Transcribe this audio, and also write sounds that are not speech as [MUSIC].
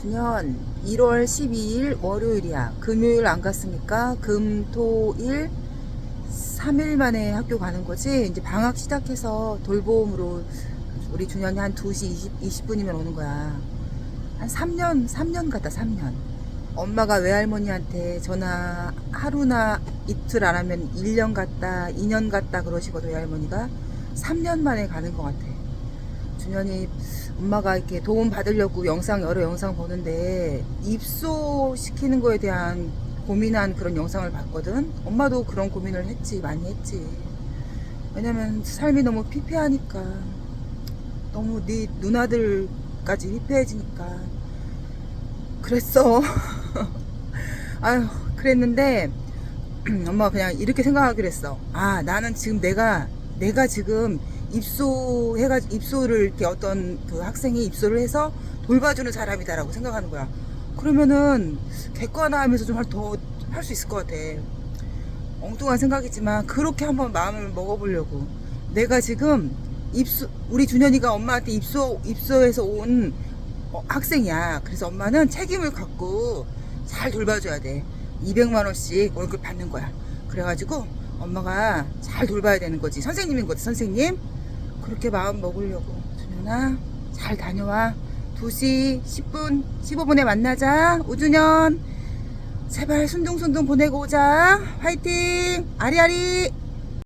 준현 1월 12일 월요일이야. 금요일 안 갔으니까 금, 토, 일 3일 만에 학교 가는 거지. 이제 방학 시작해서 돌봄으로 우리 준현이 한 2시 20, 20분이면 오는 거야. 한 3년, 3년 갔다 3년. 엄마가 외할머니한테 전화 하루나 이틀 안 하면 1년 갔다, 2년 갔다 그러시거든, 외할머니가. 3년 만에 가는 것 같아. 준현이 엄마가 이렇게 도움 받으려고 영상 여러 영상 보는데 입소 시키는 거에 대한 고민한 그런 영상을 봤거든. 엄마도 그런 고민을 했지 많이 했지. 왜냐면 삶이 너무 피폐하니까 너무 네 누나들까지 피폐해지니까 그랬어. [LAUGHS] 아유 그랬는데 [CLEARS THROAT] 엄마가 그냥 이렇게 생각하기로 했어. 아 나는 지금 내가 내가 지금 입소해가 입소를 이렇게 어떤 그 학생이 입소를 해서 돌봐주는 사람이다라고 생각하는 거야. 그러면은 객관화하면서 좀 더 할 수 있을 것 같아. 엉뚱한 생각이지만 그렇게 한번 마음을 먹어보려고. 내가 지금 입소 우리 준현이가 엄마한테 입소 입소해서 온 어, 학생이야. 그래서 엄마는 책임을 갖고 잘 돌봐줘야 돼. 200만 원씩 월급 받는 거야. 그래가지고 엄마가 잘 돌봐야 되는 거지. 선생님인 거지, 선생님. 그렇게 마음 먹으려고. 준현아, 잘 다녀와. 2시 10분, 15분에 만나자. 우준현. 제발 순둥순둥 보내고 오자. 화이팅! 아리아리!